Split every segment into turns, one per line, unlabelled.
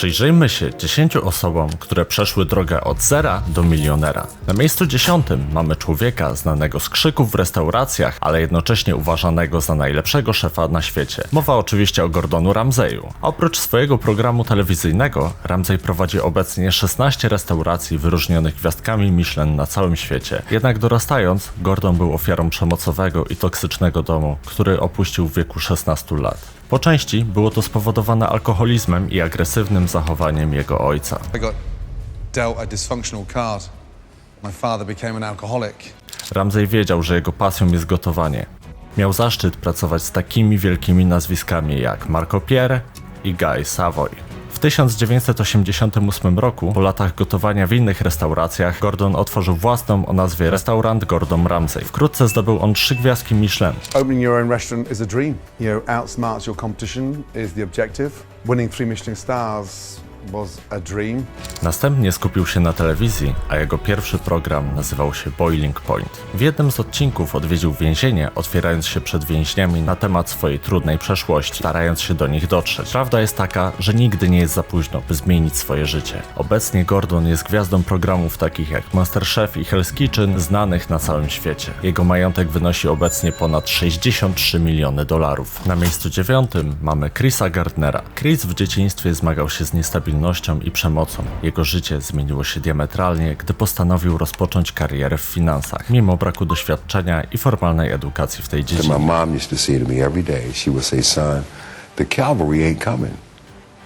Przyjrzyjmy się 10 osobom, które przeszły drogę od zera do milionera. Na miejscu 10 mamy człowieka znanego z krzyków w restauracjach, ale jednocześnie uważanego za najlepszego szefa na świecie. Mowa oczywiście o Gordonu Ramsayu. Oprócz swojego programu telewizyjnego, Ramsay prowadzi obecnie 16 restauracji wyróżnionych gwiazdkami Michelin na całym świecie. Jednak dorastając, Gordon był ofiarą przemocowego i toksycznego domu, który opuścił w wieku 16 lat. Po części było to spowodowane alkoholizmem i agresywnym zachowaniem jego ojca. Ramsey wiedział, że jego pasją jest gotowanie. Miał zaszczyt pracować z takimi wielkimi nazwiskami jak Marco Pierre i Guy Savoy. W 1988 roku, po latach gotowania w innych restauracjach, Gordon otworzył własną o nazwie Restaurant Gordon Ramsay. Wkrótce zdobył on trzy gwiazdki Michelin.
Opening your own restaurant is a dream. You know, outsmarts your competition is the objective. Winning three Michelin stars.
Następnie skupił się na telewizji, a jego pierwszy program nazywał się Boiling Point. W jednym z odcinków odwiedził więzienie, otwierając się przed więźniami na temat swojej trudnej przeszłości, starając się do nich dotrzeć. Prawda jest taka, że nigdy nie jest za późno, by zmienić swoje życie. Obecnie Gordon jest gwiazdą programów takich jak Masterchef i Hell's Kitchen, znanych na całym świecie. Jego majątek wynosi obecnie ponad 63 miliony dolarów. Na miejscu dziewiątym mamy Chrisa Gardnera. Chris w dzieciństwie zmagał się z niestabilnością i przemocą. Jego życie zmieniło się diametralnie, gdy postanowił rozpocząć karierę w finansach, mimo braku doświadczenia i formalnej edukacji w tej
my
dziedzinie.
mom used to say to me every day, she would say, son, the cavalry ain't coming.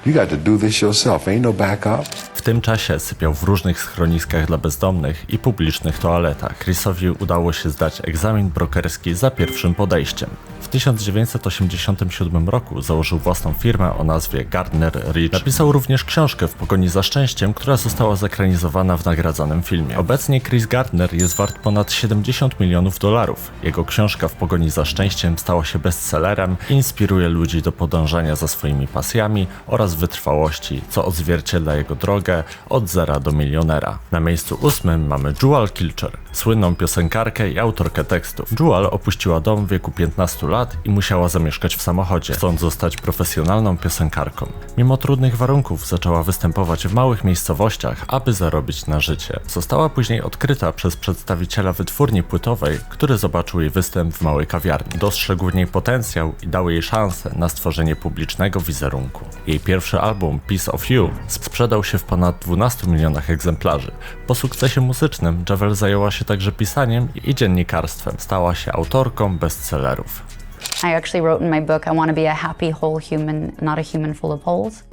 You got to do this yourself. Ain't no backup.
W tym czasie sypiał w różnych schroniskach dla bezdomnych i publicznych toaletach. Chrisowi udało się zdać egzamin brokerski za pierwszym podejściem. W 1987 roku założył własną firmę o nazwie Gardner Rich. Napisał również książkę W pogoni za szczęściem, która została zekranizowana w nagradzanym filmie. Obecnie Chris Gardner jest wart ponad 70 milionów dolarów. Jego książka W pogoni za szczęściem stała się bestsellerem i inspiruje ludzi do podążania za swoimi pasjami oraz wytrwałości, co odzwierciedla jego drogę od zera do milionera. Na miejscu ósmym mamy Jewel Kilcher, słynną piosenkarkę i autorkę tekstów. Jewel opuściła dom w wieku 15 lat i musiała zamieszkać w samochodzie, chcąc zostać profesjonalną piosenkarką. Mimo trudnych warunków zaczęła występować w małych miejscowościach, aby zarobić na życie. Została później odkryta przez przedstawiciela wytwórni płytowej, który zobaczył jej występ w małej kawiarni. Dostrzegł w niej potencjał i dał jej szansę na stworzenie publicznego wizerunku. Jej pierwszy album Piece of You sprzedał się w ponad 12 milionach egzemplarzy. Po sukcesie muzycznym Javel zajęła się także pisaniem i dziennikarstwem. Stała się autorką bestsellerów.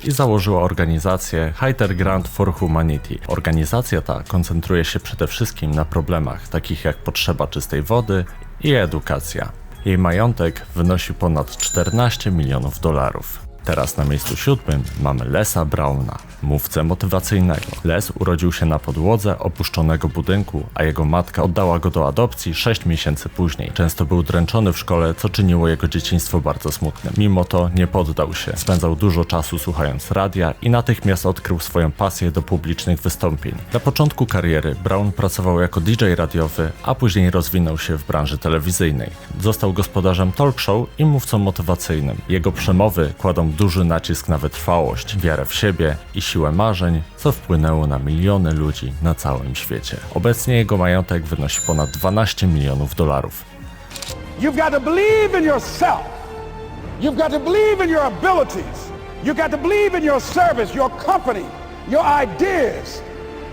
I
założyła organizację Higher Grant for Humanity. Organizacja ta koncentruje się przede wszystkim na problemach takich jak potrzeba czystej wody i edukacja. Jej majątek wynosi ponad 14 milionów dolarów. Teraz na miejscu siódmym mamy Lesa Brauna, mówcę motywacyjnego. Les urodził się na podłodze opuszczonego budynku, a jego matka oddała go do adopcji 6 miesięcy później. Często był dręczony w szkole, co czyniło jego dzieciństwo bardzo smutnym. Mimo to nie poddał się. Spędzał dużo czasu słuchając radia i natychmiast odkrył swoją pasję do publicznych wystąpień. Na początku kariery Brown pracował jako DJ radiowy, a później rozwinął się w branży telewizyjnej. Został gospodarzem talk show i mówcą motywacyjnym. Jego przemowy kładą duży nacisk na wytrwałość, wiarę w siebie i siłę marzeń, co wpłynęło na miliony ludzi na całym świecie. Obecnie jego majątek wynosi ponad 12 milionów dolarów.
You've got to believe in yourself. You've got to believe in your abilities. You've got to believe in your service, your company, your ideas.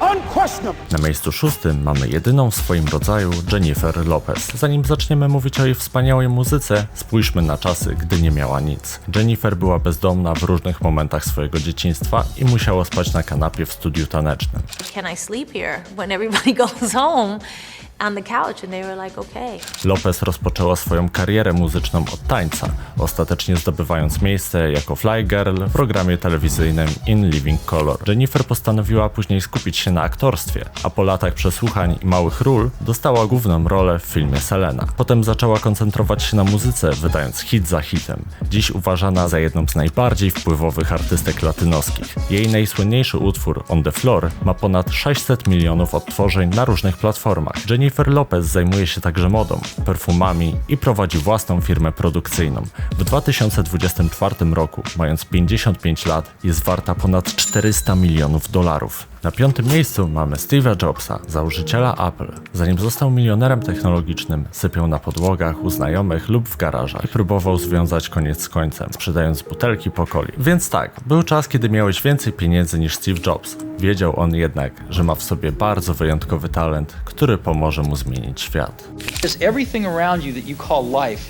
Unquestionable.
Na miejscu szóstym mamy jedyną w swoim rodzaju Jennifer Lopez. Zanim zaczniemy mówić o jej wspaniałej muzyce, spójrzmy na czasy, gdy nie miała nic. Jennifer była bezdomna w różnych momentach swojego dzieciństwa i musiała spać na kanapie w studiu tanecznym.
can I sleep here when everybody goes home on the couch? And they were like, okay.
Lopez rozpoczęła swoją karierę muzyczną od tańca, ostatecznie zdobywając miejsce jako Fly Girl w programie telewizyjnym In Living Color. Jennifer postanowiła później skupić się na aktorstwie, a po latach przesłuchań i małych ról dostała główną rolę w filmie Selena. Potem zaczęła koncentrować się na muzyce, wydając hit za hitem. Dziś uważana za jedną z najbardziej wpływowych artystek latynoskich. Jej najsłynniejszy utwór On the Floor ma ponad 600 milionów odtworzeń na różnych platformach. Jennifer Jennifer Lopez zajmuje się także modą, perfumami i prowadzi własną firmę produkcyjną. W 2024 roku, mając 55 lat, jest warta ponad 400 milionów dolarów. Na piątym miejscu mamy Steve'a Jobsa, założyciela Apple. Zanim został milionerem technologicznym, sypiał na podłogach u znajomych lub w garażach i próbował związać koniec z końcem, sprzedając butelki po coli. Więc tak, był czas, kiedy miałeś więcej pieniędzy niż Steve Jobs. Wiedział on jednak, że ma w sobie bardzo wyjątkowy talent, który pomoże mu zmienić świat.
Everything around you that you call life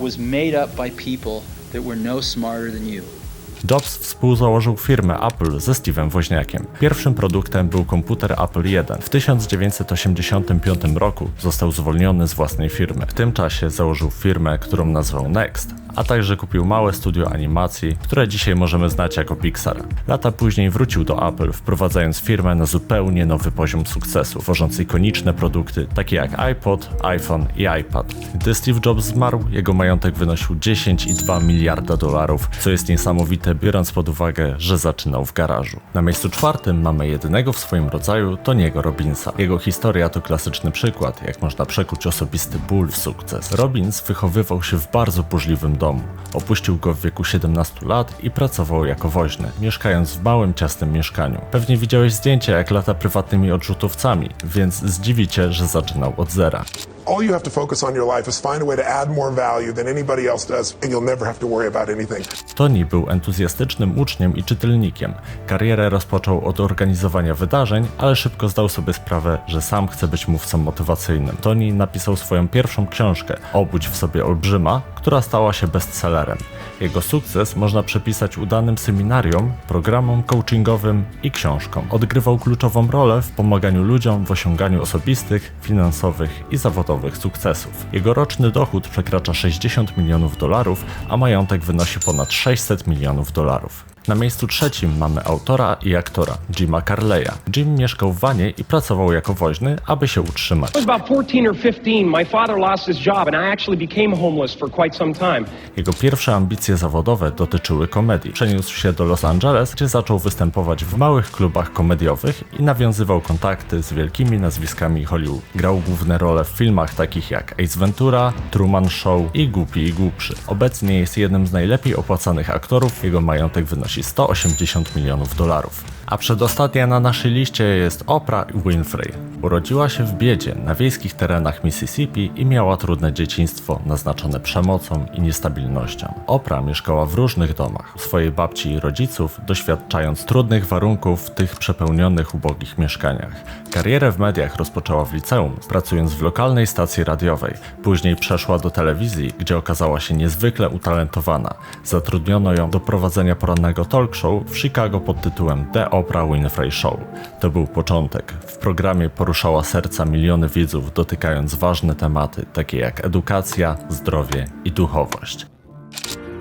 was made up by people that were no smarter than you.
Jobs współzałożył firmę Apple ze Steve'em Woźniakiem. Pierwszym produktem był komputer Apple I. W 1985 roku został zwolniony z własnej firmy. W tym czasie założył firmę, którą nazwał Next, a także kupił małe studio animacji, które dzisiaj możemy znać jako Pixar. Lata później wrócił do Apple, wprowadzając firmę na zupełnie nowy poziom sukcesu, tworząc ikoniczne produkty takie jak iPod, iPhone i iPad. Gdy Steve Jobs zmarł, jego majątek wynosił 10,2 miliarda dolarów, co jest niesamowite biorąc pod uwagę, że zaczynał w garażu. Na miejscu czwartym mamy jedynego w swoim rodzaju Toniego Robinsa. Jego historia to klasyczny przykład, jak można przekuć osobisty ból w sukces. Robbins wychowywał się w bardzo burzliwym domu. Opuścił go w wieku 17 lat i pracował jako woźny, mieszkając w małym, ciasnym mieszkaniu. Pewnie widziałeś zdjęcia, jak lata prywatnymi odrzutowcami, więc zdziwicie, że zaczynał od zera.
All you have to focus on your life is find a way to add more value than anybody else does, and you'll never have to worry about anything.
Tony był entuzjastycznym uczniem i czytelnikiem. Karierę rozpoczął od organizowania wydarzeń, ale szybko zdał sobie sprawę, że sam chce być mówcą motywacyjnym. Tony napisał swoją pierwszą książkę Obudź w sobie olbrzyma, która stała się bestsellerem. Jego sukces można przypisać udanym seminariom, programom coachingowym i książkom. Odgrywał kluczową rolę w pomaganiu ludziom w osiąganiu osobistych, finansowych i zawodowych sukcesów. Jego roczny dochód przekracza 60 milionów dolarów, a majątek wynosi ponad 600 milionów dolarów. Na miejscu trzecim mamy autora i aktora Jima Carleya. Jim mieszkał w wanie i pracował jako woźny, aby się utrzymać.
I was about 14 or 15. My father lost his job, and I actually became homeless for quite some time.
Jego pierwsze ambicje zawodowe dotyczyły komedii. Przeniósł się do Los Angeles, gdzie zaczął występować w małych klubach komediowych i nawiązywał kontakty z wielkimi nazwiskami Hollywood. Grał główne role w filmach takich jak Ace Ventura, Truman Show i Głupi i Głupszy. Obecnie jest jednym z najlepiej opłacanych aktorów, jego majątek wynosi 180 milionów dolarów. A przedostatnia na naszej liście jest Oprah Winfrey. Urodziła się w biedzie na wiejskich terenach Mississippi i miała trudne dzieciństwo naznaczone przemocą i niestabilnością. Oprah mieszkała w różnych domach u swojej babci i rodziców, doświadczając trudnych warunków w tych przepełnionych ubogich mieszkaniach. Karierę w mediach rozpoczęła w liceum, pracując w lokalnej stacji radiowej. Później przeszła do telewizji, gdzie okazała się niezwykle utalentowana. Zatrudniono ją do prowadzenia porannego talk show w Chicago pod tytułem The Oprah Winfrey Show. To był początek. W programie poruszała serca miliony widzów, dotykając ważne tematy, takie jak edukacja, zdrowie i duchowość.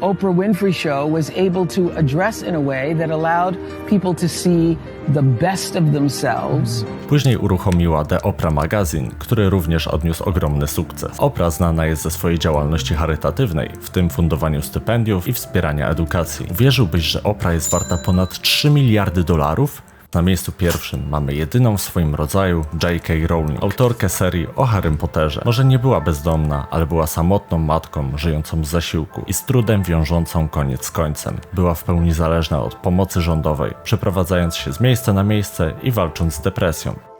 Oprah Winfrey Show was able to address in a way that allowed people to see the best of themselves.
Później uruchomiła The Oprah Magazine, który również odniósł ogromny sukces. Oprah znana jest ze swojej działalności charytatywnej, w tym fundowaniu stypendiów i wspierania edukacji. Wierzyłbyś, że Oprah jest warta ponad 3 miliardy dolarów? Na miejscu pierwszym mamy jedyną w swoim rodzaju J.K. Rowling, autorkę serii o Harrym Potterze. Może nie była bezdomna, ale była samotną matką żyjącą z zasiłku i z trudem wiążącą koniec z końcem. Była w pełni zależna od pomocy rządowej, przeprowadzając się z miejsca na miejsce i walcząc z depresją.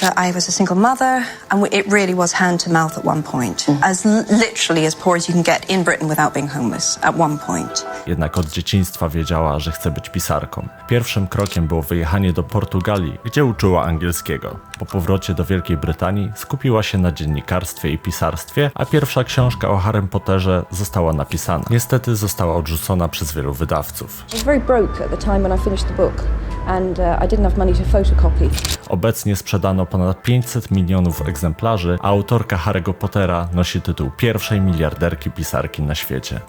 That I was a single mother, and it really was hand to mouth at one point, as l- literally as poor as you can get in Britain without being homeless at one point.
Jednak od dzieciństwa wiedziała, że chce być pisarką. Pierwszym krokiem było wyjechanie do Portugalii, gdzie uczyła angielskiego. Po powrocie do Wielkiej Brytanii skupiła się na dziennikarstwie i pisarstwie, a pierwsza książka o Harrym Potterze została napisana. Niestety została odrzucona przez wielu wydawców.
I was
sprzedano ponad 500 milionów egzemplarzy, a autorka Harry'ego Pottera nosi tytuł pierwszej miliarderki pisarki na świecie.